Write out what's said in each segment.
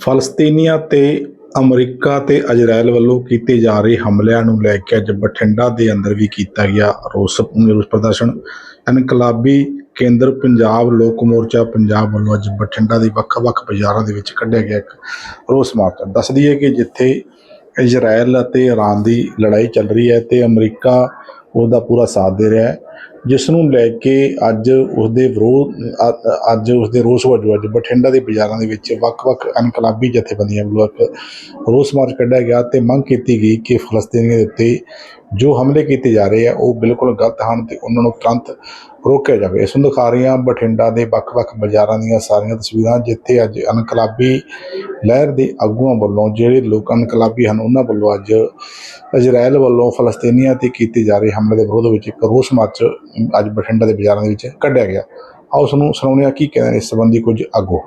ਫਲਸਤੀਨੀਆਂ ਤੇ ਅਮਰੀਕਾ ਤੇ ਇਜ਼ਰਾਈਲ ਵੱਲੋਂ ਕੀਤੇ ਜਾ ਰਹੇ ਹਮਲਿਆਂ ਨੂੰ ਲੈ ਕੇ ਅੱਜ ਬਠਿੰਡਾ ਦੇ ਅੰਦਰ ਵੀ ਕੀਤਾ ਗਿਆ ਰੋਸ ਰੋਸ ਪ੍ਰਦਰਸ਼ਨ। ਇਨਕਲਾਬੀ ਕੇਂਦਰ ਪੰਜਾਬ ਲੋਕ ਮੋਰਚਾ ਪੰਜਾਬ ਵੱਲੋਂ ਅੱਜ ਬਠਿੰਡਾ ਦੇ ਵੱਖ-ਵੱਖ ਬਾਜ਼ਾਰਾਂ ਦੇ ਵਿੱਚ ਕੱਢਿਆ ਗਿਆ ਇੱਕ ਰੋਸ ਮਾਰਚ। ਦੱਸ ਦਈਏ ਕਿ ਜਿੱਥੇ ਇਜ਼ਰਾਈਲ ਅਤੇ ਇਰਾਨ ਦੀ ਲੜਾਈ ਚੱਲ ਰਹੀ ਹੈ ਤੇ ਅਮਰੀਕਾ ਉਹਦਾ ਪੂਰਾ ਸਾਥ ਦੇ ਰਿਹਾ ਹੈ। ਜਿਸ ਨੂੰ ਲੈ ਕੇ ਅੱਜ ਉਸਦੇ ਵਿਰੋਧ, ਅ- ਅੱਜ ਉਸਦੇ ਰੋਸ ਵਜੋਂ ਅੱਜ ਬਠਿੰਡਾ ਦੇ ਬਾਜ਼ਾਰਾਂ ਦੇ ਵਿੱਚ ਵੱਖ-ਵੱਖ ਇਨਕਲਾਬੀ ਜਥੇਬੰਦੀਆਂ ਵੱਲੋਂ ਇੱਕ ਰੋਸ ਮਾਰਚ ਕੱਢਿਆ ਗਿਆ ਤੇ ਮੰਗ ਕੀਤੀ ਗਈ ਕਿ ਫਲਸਤੀਨੀਆਂ ਦੇ ਉੱਤੇ ਜੋ ਹਮਲੇ ਕੀਤੇ ਜਾ ਰਹੇ ਆ, ਉਹ ਬਿਲਕੁਲ ਗਲਤ ਹਨ ਤੇ ਉਹਨਾਂ ਨੂੰ ਤੁਰੰਤ ਰੋਕਿਆ ਜਾਵੇ। ਇਸ ਨੂੰ ਦਿਖਾ ਰਹੀਆਂ ਬਠਿੰਡਾ ਦੇ ਵੱਖ-ਵੱਖ ਬਾਜ਼ਾਰਾਂ ਦੀਆਂ ਸਾਰੀਆਂ ਤਸਵੀਰਾਂ, ਜਿੱਥੇ ਅੱਜ ਇਨਕਲਾਬੀ ਲਹਿਰ ਦੇ ਆਗੂਆਂ ਵੱਲੋਂ, ਜਿਹੜੇ ਲੋਕ ਇਨਕਲਾਬੀ ਹਨ, ਉਹਨਾਂ ਵੱਲੋਂ ਅੱਜ ਇਜ਼ਰਾਈਲ ਵੱਲੋਂ ਫਲਸਤੀਨੀਆਂ ਤੇ ਕੀਤੇ ਜਾ ਰਹੇ ਹਮਲੇ ਦੇ ਵਿਰੋਧ ਵਿੱਚ ਇੱਕ ਰੋਸ ਮਾਰਚ ਅੱਜ ਬਠਿੰਡਾ ਦੇ ਬਾਜ਼ਾਰਾਂ ਦੇ ਵਿੱਚ ਕੱਢਿਆ ਗਿਆ। ਆਓ ਉਸ ਨੂੰ ਸੁਣਾਉਂਦੇ ਹਾਂ ਕੀ ਕਹਿੰਦੇ ਨੇ ਇਸ ਸੰਬੰਧੀ ਕੁਝ ਆਗੂ।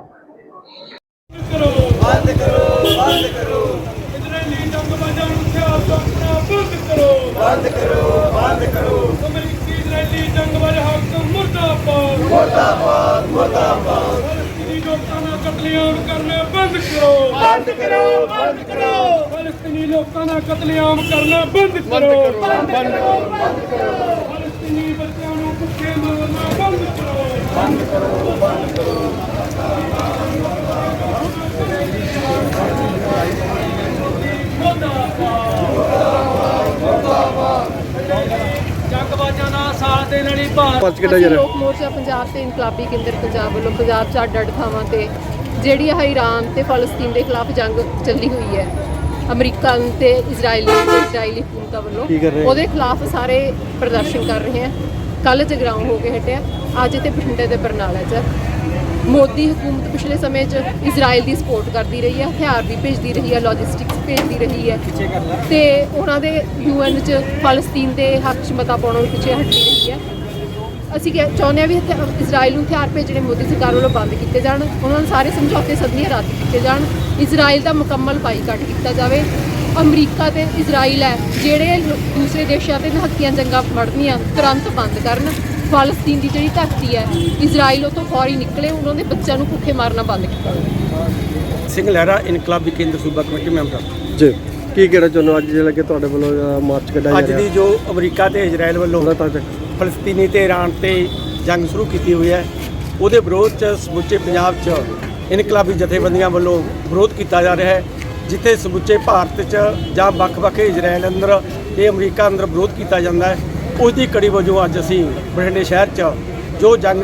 ਬੰਦ ਕਰੋ ਬੰਦ ਕਰੋ ਅਮਰੀਕੀ ਇਜ਼ਰਾਈਲੀ ਜੰਗਬਾਜ਼ ਹਾਕਮ ਮੁਰਦਾਬਾਦ ਮੁਰਦਾਬਾਦ ਮੁਰਦਾਬਾਦ ਫਲਸਤੀਨੀ ਲੋਕਾਂ ਦਾ ਕਤਲੇਆਮ ਕਰਨਾ ਬੰਦ ਕਰੋ ਬੰਦ ਕਰੋ ਬੰਦ ਕਰੋ ਫਲਸਤੀਨੀ ਲੋਕਾਂ ਦਾ ਕਤਲੇਆਮ ਕਰਨਾ ਬੰਦ ਕਰੋ ਬੰਦ ਕਰੋ ਬੰਦ ਕਰੋ। ਫਲਸਤੀਨੀ ਬੱਚਿਆਂ ਨੂੰ ਭੁੱਖੇ ਮਾਰਨਾ ਬੰਦ ਕਰੋ। ਜੰਗਬਾਜ਼ਾਂ ਦਾ ਸਾਥ ਦੇਣ ਵਾਲੀ ਭਾਰਤ ਪਰਚ ਕਿੱਡਾ ਜਰਾ? ਲੋਕ ਮੋਰਚਾ ਪੰਜਾਬ ਤੇ ਇਨਕਲਾਬੀ ਕੇਂਦਰ ਪੰਜਾਬ ਵੱਲੋਂ ਪੰਜਾਬ 'ਚ ਅੱਡ ਅੱਡ ਥਾਵਾਂ ਤੇ ਜਿਹੜੀ ਆਹ ਈਰਾਨ ਤੇ ਫਲਸਤੀਨ ਦੇ ਖਿਲਾਫ ਜੰਗ ਚੱਲੀ ਹੋਈ ਹੈ। ਅਮਰੀਕਾ ਤੇ ਇਜ਼ਰਾਈਲੀ ਇਜ਼ਰਾਈਲੀ ਹਕੂਮਤਾਂ ਵੱਲੋਂ। ਕੀ ਕਰ ਰਹੇ? ਉਹਦੇ ਖਿਲਾਫ ਸਾਰੇ ਪ੍ਰਦਰਸ਼ਨ ਕਰ ਰਹੇ ਆ। ਕੱਲ ਜਗਰਾਉਂ ਹੋ ਕੇ ਹਟਿਆ। ਅੱਜ ਤੇ ਬਠਿੰਡੇ ਤੇ ਬਰਨਾਲਾ 'ਚ। ਮੋਦੀ ਹਕੂਮਤ ਪਿਛਲੇ ਸਮੇਂ 'ਚ ਇਜ਼ਰਾਈਲ ਦੀ ਸਪੋਰਟ ਕਰਦੀ ਰਹੀ ਹੈ ਹਥਿਆਰ ਵੀ ਭੇਜਦੀ ਰਹੀ ਹੈ ਲੌਜਿਸਟਿਕਸ ਭੇਜਦੀ ਰਹੀ ਹੈ ਤੇ ਉਹਨਾਂ ਦੇ ਯੂਐਨ 'ਚ ਫਲਸਤੀਨ ਦੇ ਹੱਕ 'ਚ ਮਤਾ ਪਾਉਣੋਂ ਪਿੱਛੇ ਹਟਦੀ ਰਹੀ ਹੈ ਅਸੀਂ ਕਹਿ- ਚਾਹੁੰਦੇ ਹਾਂ ਵੀ ਹਥਿਆ- ਇਜ਼ਰਾਈਲ ਨੂੰ ਹਥਿਆਰ ਭੇਜਣੇ ਮੋਦੀ ਸਰਕਾਰ ਵੱਲੋਂ ਬੰਦ ਕੀਤੇ ਜਾਣ। ਉਹਨਾਂ ਦੇ ਸਾਰੇ ਸਮਝੌਤੇ ਸਦਨੀय ਰੱਦ ਕੀਤੇ ਜਾਣ। ਇਜ਼ਰਾਈਲ ਦਾ ਮੁਕੰਮਲ ਬਾਈਕਾਟ ਕੀਤਾ ਜਾਵੇ। ਅਮਰੀਕਾ ਤੇ ਇਜ਼ਰਾਈਲ ਹੈ ਜਿਹੜੇ ਦੂਸਰੇ ਦੇਸ਼ਾਂ ਤੇ ਹੱਕੀਆਂ ਜੰਗਾਂ ਵੜਨੀਆਂ ਤੁਰੰਤ ਬੰਦ ਕਰਨ। ਫਲਸਤੀਨ ਦੀ ਜਿਹੜੀ ਧਰਤੀ ਹੈ ਇਜ਼ਰਾਈਲ ਉਹ ਤੋਂ ਫੌਰੀ ਨਿਕਲੇ ਉਹਨਾਂ ਦੇ ਬੱਚਿਆਂ ਨੂੰ ਭੁੱਖੇ ਮਾਰਨਾ ਬੰਦ ਕੀਤਾ। ਸਿੰਘ ਲਹਿਰਾ ਇਨਕਲਾਬੀ ਕੇਂਦਰ ਸੂਬਾ ਕਮੇਟੀ ਮੈਂਬਰ। ਜੀ। ਕੀ ਕਹਿਣਾ ਚਾਹੁੰਦੇ ਅੱਜ ਜਿਹੜਾ ਕਿ ਤੁਹਾਡੇ ਵੱਲੋਂ ਮਾਰਚ ਕੱਢਿਆ ਜਾ ਅੱਜ ਰਿਹਾ? ਦੀ ਜੋ ਅਮਰੀਕਾ ਤੇ ਇਜ਼ਰਾਈਲ ਵੱਲੋਂ ਫਲਸਤੀਨੀ ਤੇ ਇਰਾਨ ਤੇ ਜੰਗ ਸ਼ੁਰੂ ਕੀਤੀ ਹੋਈ ਹੈ ਉਹਦੇ ਵਿਰੋਧ 'ਚ ਸਮੁੱਚੇ ਪੰਜਾਬ 'ਚ ਇਨਕਲਾਬੀ ਜਥੇਬੰਦੀਆਂ ਵੱਲੋਂ ਵਿਰੋਧ ਕੀਤਾ ਜਾ ਰਿਹਾ ਹੈ ਜਿੱਥੇ ਸਮੁੱਚੇ ਭਾਰਤ 'ਚ ਜਾਂ ਵੱਖ-ਵੱਖ ਇਜ਼ਰਾਈਲ ਅੰਦਰ ਤੇ ਅਮਰੀਕਾ ਅੰਦਰ ਵਿਰੋਧ ਕੀਤਾ ਜਾਂਦਾ ਹੈ। ਉਸ ਦੀ ਕੜੀ ਵਜੋਂ ਅੱਜ ਅਸੀਂ ਬਠਿੰਡੇ ਸ਼ਹਿਰ 'ਚ ਜੋ ਜੰਗ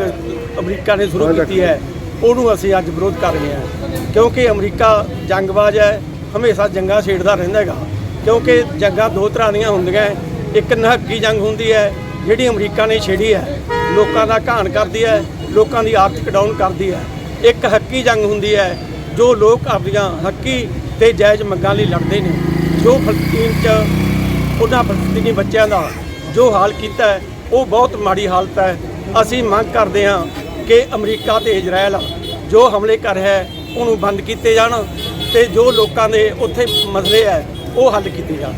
ਅਮਰੀਕਾ ਨੇ ਸ਼ੁਰੂ ਕੀਤੀ ਹੈ ਉਹਨੂੰ ਅਸੀਂ ਅੱਜ ਵਿਰੋਧ ਕਰ ਰਹੇ ਹਾਂ। ਕਿਉਂਕਿ ਅਮਰੀਕਾ ਜੰਗਬਾਜ਼ ਹੈ ਹਮੇਸ਼ਾ ਜੰਗਾਂ ਛੇੜਦਾ ਰਹਿੰਦਾ ਹੈਗਾ। ਕਿਉਂਕਿ ਜੰਗਾਂ ਦੋ ਤਰ੍ਹਾਂ ਦੀਆਂ ਹੁੰਦੀਆਂ। ਇੱਕ ਨਿਹੱਕੀ ਜੰਗ ਹੁੰਦੀ ਹੈ ਜਿਹੜੀ ਅਮਰੀਕਾ ਨੇ ਛੇੜੀ ਹੈ। ਲੋਕਾਂ ਦਾ ਘਾਣ ਕਰਦੀ ਹੈ ਲੋਕਾਂ ਦੀ ਆਰਥਿਕ ਡਾਊਨ ਕਰਦੀ ਹੈ। ਇੱਕ ਹੱਕੀ ਜੰਗ ਹੁੰਦੀ ਹੈ, ਜੋ ਲੋਕ ਆਪਣੀਆਂ ਹੱਕੀ ਤੇ ਜਾਇਜ਼ ਮੰਗਾਂ ਲਈ ਲੜਦੇ ਨੇ। ਜੋ ਫਲਸਤੀਨ 'ਚ ਉਹਨਾਂ ਫਲਸਤੀਨੀ ਬੱਚਿਆਂ ਦਾ ਜੋ ਹਾਲ ਕੀਤਾ ਹੈ, ਉਹ ਬਹੁਤ ਮਾੜੀ ਹਾਲਤ ਹੈ। ਅਸੀਂ ਮੰਗ ਕਰਦੇ ਹਾਂ ਕਿ ਅਮਰੀਕਾ ਤੇ ਇਜ਼ਰਾਈਲ ਜੋ ਹਮਲੇ ਕਰ ਰਿਹਾ ਉਹਨੂੰ ਬੰਦ ਕੀਤੇ ਜਾਣ ਤੇ ਜੋ ਲੋਕਾਂ ਦੇ ਉੱਥੇ ਮਸਲੇ ਹੈ, ਉਹ ਹੱਲ ਕੀਤੇ ਜਾਣ।